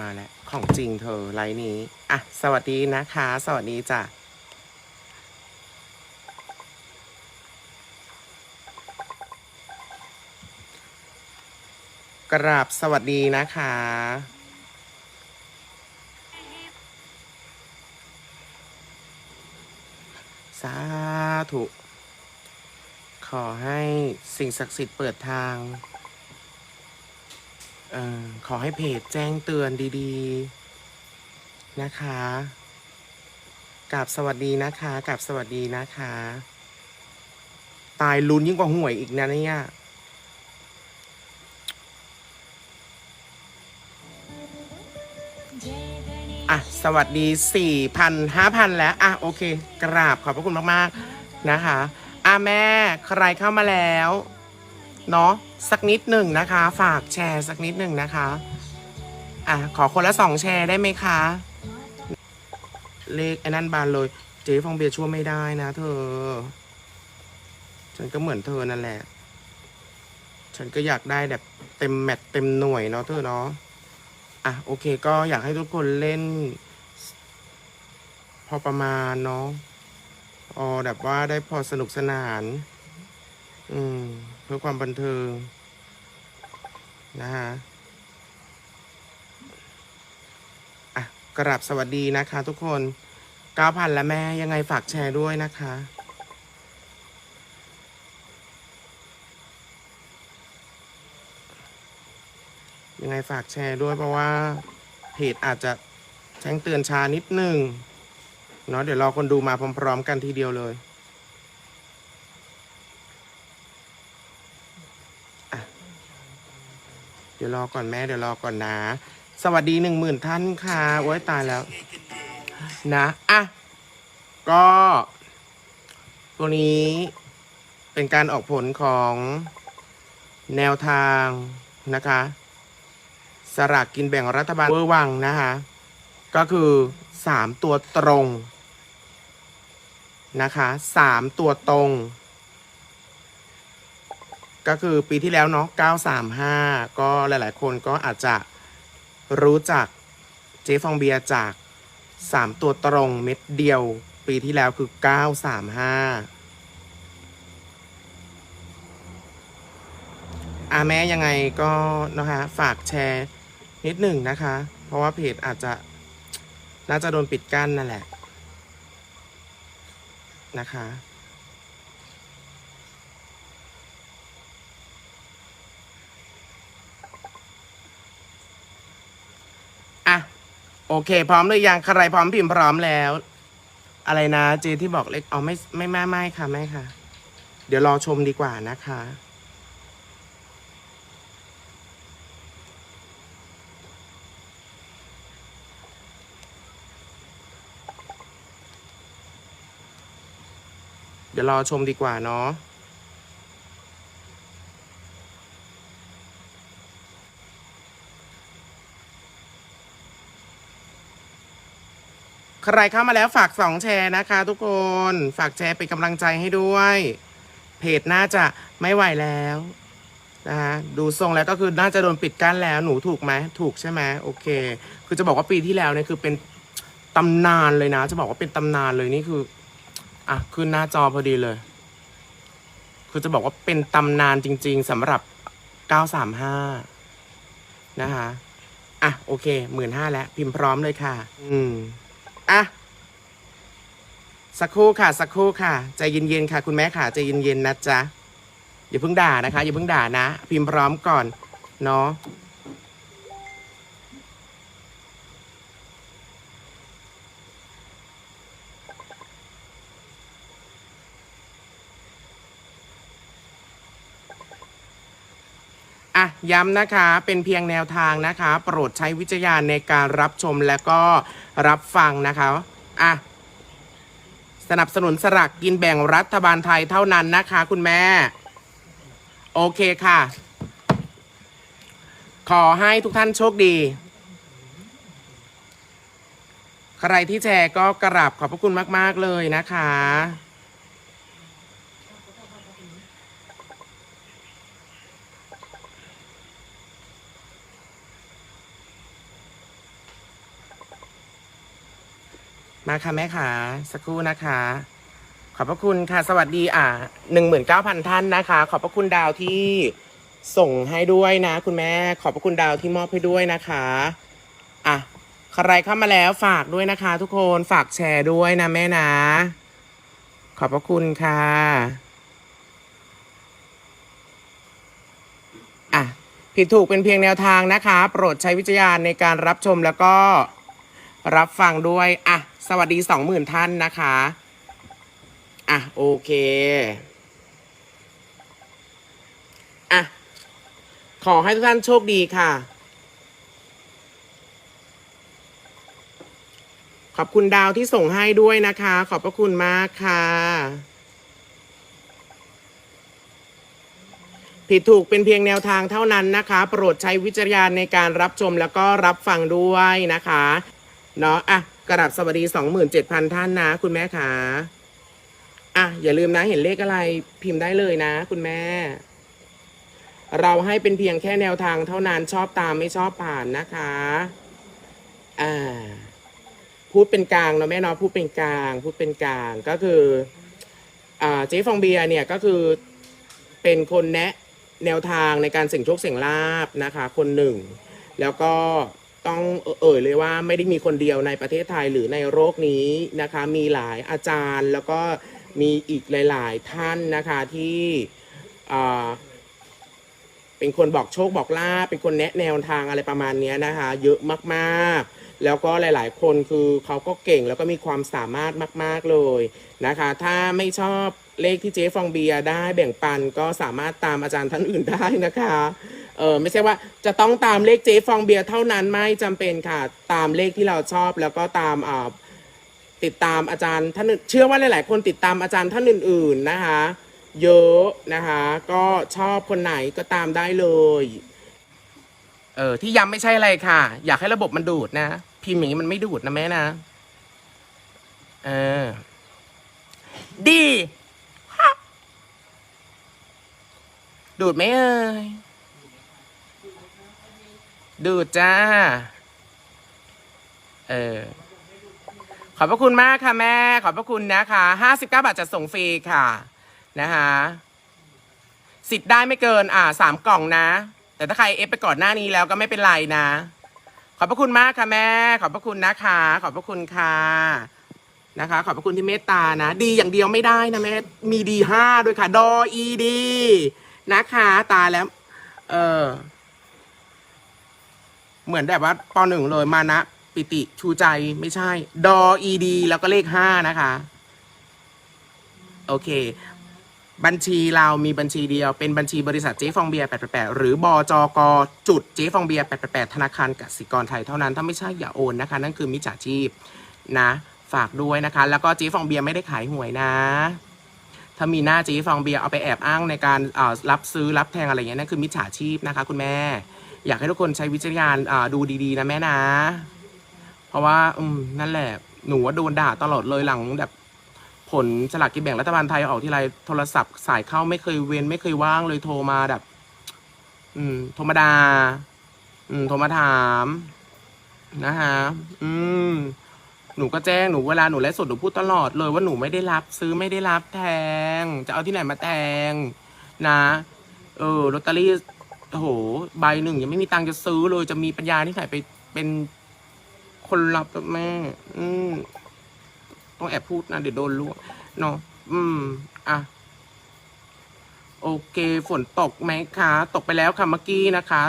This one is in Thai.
มาแล้ว ของจริงเธอไลน์นี้ อะ สวัสดีนะคะ สวัสดีจ้ะกราบสวัสดีนะคะ สาธุ ขอให้สิ่งศักดิ์สิทธิ์เปิดทาง ออขอให้เพจแจ้งเตือนดีๆ นะคะกับสวัสดีนะคะกับสวัสดีนะคะ ตายลุ้นยิ่งกว่าหวยอีกนะเนี่ยอะ สวัสดี4,000 5,000แล้ว อะ โอเค กราบขอบพระคุณมาก ๆ นะคะ อะ แม่ ใครเข้ามาแล้ว เนาะสักนิดหนึ่งนะคะ ฝากแชร์สักนิดหนึ่งนะคะอะขอคนละสองแชร์ได้ไหมคะ เลขไอ้นั่นบานเลย เจ๊ฟองเบียร์ช่วยไม่ได้นะเธอ ฉันก็เหมือนเธอนั่นแหละ ฉันก็อยากได้แบบเต็มแมตเต็มหน่วยเนาะเธอเนาะอะโอเคก็อยากให้ทุกคนเล่น พอประมาณเนาะอ๋อแบบว่าได้พอสนุกสนาน อืม เพื่อความบันเทิงนะฮะอะกราบสวัสดีนะคะ ทุกคน9,000แล้วแม่ยังไงฝากแชร์ด้วยนะคะยังไงฝากแชร์ด้วยเพราะว่าเพจอาจจะแจ้งเตือนช้านิดหนึ่งเนาะเดี๋ยวรอคนดูมาพร้อม ๆ กันทีเดียวเลยอะเดี๋ยว รอก่อนแม่เดี๋ยวรอก่อนนะ สวัสดีหนึ่งหมื่นท่านค่ะโอ้ยตายแล้ว นะอะก็ตัวนี้เป็นการออกผลของแนวทางนะคะ สลากกินแบ่งรัฐบาลเวอร์วังนะคะ ก็คือสามตัวตรงนะคะสามตัวตรง ก็คือปีที่แล้วเนาะ935 ก็หลายๆ คนก็อาจจะรู้จักเจ๊ฟองเบียร์จาก 3 ตัวตรงเม็ดเดียว ปีที่แล้วคือ 935อาแม้ยังไงก็นะคะฝากแชร์นิดหนึ่งนะคะ เพราะว่าเพจอาจจะน่าจะโดนปิดกั้นนั่นแหละนะคะ เค พร้อมหรือยังใครพร้อมพิมพ์พร้อมแล้ว อะไรนะเจที่บอกเล็กอ๋อไม่ไม่ไม่ไม่ค่ะไม่ค่ะ เดี๋ยวรอชมดีกว่านะคะเดี๋ยวรอชมดีกว่าเนาะ ใครเข้ามาแล้วฝากสองแชร์นะคะ ทุกคนฝากแชร์เป็นกำลังใจให้ด้วย เพจน่าจะไม่ไหวแล้วนะะดูทรงแล้วก็คือน่าจะโดนปิดกั้นแล้วหนูถูกไหมถูกใช่ไหมโอเค คือจะบอกว่าปีที่แล้วเนี่ยคือเป็นตำนานเลยนะ จะบอกว่าเป็นตำนานเลยนี่คืออะขึ้นหน้าจอพอดีเลย คือจะบอกว่าเป็นตำนานจริง ๆสำหรับ 935 นะคะอะโอเคหมื่นห้าแล้ว พิมพ์พร้อมเลยค่ะ อืม อะสักครู่ค่ะ สักครู่ค่ะ ใจเย็นๆค่ะ คุณแม่ค่ะใจเย็นๆนะจ๊ะอย่าเพิ่งด่านะคะอย่าเพิ่งด่านะ พิมพ์พร้อมก่อนเนาะ ย้ำนะคะเป็นเพียงแนวทางนะคะ โปรดใช้วิจารณญาณในการรับชมและก็รับฟังนะคะอะสนับสนุนสลากกินแบ่งรัฐบาลไทยเท่านั้นนะคะ คุณแม่ โอเคค่ะ ขอให้ทุกท่านโชคดี ใครที่แชร์ก็กราบขอบพระคุณมาก ๆ เลยนะคะ มาค่ะแม่ขาสักครู่นะคะ ขอบพระคุณค่ะ สวัสดีอ่าหนึ่งหมื่นเก้าพันท่านนะคะ ขอบพระคุณดาวที่ส่งให้ด้วยนะ คุณแม่ ขอบพระคุณดาวที่มอบให้ด้วยนะคะอะใครเข้ามาแล้วฝากด้วยนะคะ ทุกคนฝากแชร์ด้วยนะแม่นะ ขอบพระคุณค่ะอะผิดถูกเป็นเพียงแนวทางนะคะ โปรดใช้วิจารณญาณในการรับชมแล้วก็ รับฟังด้วย อะ สวัสดีสองหมื่นท่านนะคะ อะ โอเค อะ ขอให้ทุกท่านโชคดีค่ะ ขอบคุณดาวที่ส่งให้ด้วยนะคะ ขอบพระคุณมากค่ะผิดถูกเป็นเพียงแนวทางเท่านั้นนะคะ โปรดใช้วิจารณญาณในการรับชมแล้วก็รับฟังด้วยนะคะ เนาะอะกระดับสวัสดี27,000ท่านนะ คุณแม่ค่ะอะอย่าลืมนะเห็นเลขอะไรพิมพ์ได้เลยนะ คุณแม่ เราให้เป็นเพียงแค่แนวทางเท่านั้นชอบตามไม่ชอบผ่านนะคะอ่าพูดเป็นกลางเนาะแม่เนาะพูดเป็นกลางพูดเป็นกลางก็คืออ่าเจ๊ฟองเบียร์เนี่ยก็คือเป็นคนแนะแนวทางในการเสี่ยงโชคเสี่ยงลาบนะคะ คนหนึ่ง แล้วก็ ต้องเอ่ยเลยว่าไม่ได้มีคนเดียวในประเทศไทยหรือในโลกนี้นะคะ มีหลายอาจารย์แล้วก็มีอีกหลาย ๆ ท่านนะคะที่เป็นคนบอกโชคบอกลาเป็นคนแนะแนวทางอะไรประมาณนี้นะคะ เยอะมากๆ แล้วก็หลาย ๆ คนคือเขาก็เก่งแล้วก็มีความสามารถมาก ๆ เลยนะคะ ถ้าไม่ชอบเลขที่เจ๊ฟองเบียร์ได้แบ่งปันก็สามารถตามอาจารย์ท่านอื่นได้นะคะ เออไม่ใช่ว่าจะต้องตามเลขเจ๊ฟองเบียร์เท่านั้นไม่จำเป็นค่ะ ตามเลขที่เราชอบแล้วก็ตามอ่าติดตามอาจารย์ท่านอื่นเชื่อว่าหลาย ๆ คนติดตามอาจารย์ท่านอื่น ๆนะคะ เยอะนะคะ ก็ชอบคนไหนก็ตามได้เลย เออที่ย้ำไม่ใช่อะไรค่ะ อยากให้ระบบมันดูดนะ พิมพ์อย่างนี้มันไม่ดูดนะแม่นะ เออ ดีฮะดูดไหมเอ่ย ดูดจ้า เออ ขอบพระคุณมากค่ะ แม่ ขอบพระคุณนะคะห้าสิบเก้าบาทจะส่งฟรีค่ะ นะคะสิทธิ์ได้ไม่เกิน อ่าสามกล่องนะ แต่ถ้าใครเอฟไปก่อนหน้านี้แล้วก็ไม่เป็นไรนะ ขอบพระคุณมากค่ะแม่ ขอบพระคุณนะคะ ขอบพระคุณค่ะนะคะ ขอบพระคุณที่เมตตานะ ดีอย่างเดียวไม่ได้นะแม่ มีดีห้าด้วยค่ะ ดออีดี นะคะ ตาแล้ว เออ เหมือนแบบว่าปหนึ่งเลยมานะ ปิติชูใจไม่ใช่ ดออีดี แล้วก็เลขห้านะคะ โอเค บัญชีเรามีบัญชีเดียว เป็นบัญชีบริษัทเจ๊ฟองเบียร์888 หรือบจกจุดเจ๊ฟองเบียร์888 ธนาคารกสิกรไทยเท่านั้น ถ้าไม่ใช่อย่าโอนนะคะ นั่นคือมิจฉาชีพนะ ฝากด้วยนะคะ แล้วก็เจ๊ฟองเบียร์ไม่ได้ขายหวยนะถ้ามีหน้าเจ๊ฟองเบียร์เอาไปแอบอ้างในการรับซื้อรับแทงอะไรอย่างเงี้ยนั่นคือมิจฉาชีพนะคะ คุณแม่ อยากให้ทุกคนใช้วิจารณญาณอ่าดูดีๆ นะแม่นะ เพราะว่าอืมนั่นแหละ หนูว่าโดนด่าตลอดเลยหลังแบบ ผลสลากกินแบ่งรัฐบาลไทยออกที่ไรโทรศัพท์สายเข้าไม่เคยเว้นไม่เคยว่างเลยโทรมาแบบ อืมโทรมาดาอืมโทรมาถามนะฮะ อืม หนูก็แจ้งหนูเวลาหนูไลฟ์สดหนูพูดตลอดเลยว่าหนูไม่ได้รับซื้อไม่ได้รับแทง จะเอาที่ไหนมาแทง นะ เออลอตเตอรี่ โอ้โห ใบหนึ่งยังไม่มีตังค์จะซื้อเลย จะมีปัญญาที่ไหนไปเป็นคนรับกับแม่ อืมต้องแอบพูดนะ เดี๋ยวโดนลวกเนาะอืม อะ โอเค ฝนตกไหมคะ ตกไปแล้วค่ะเมื่อกี้นะคะ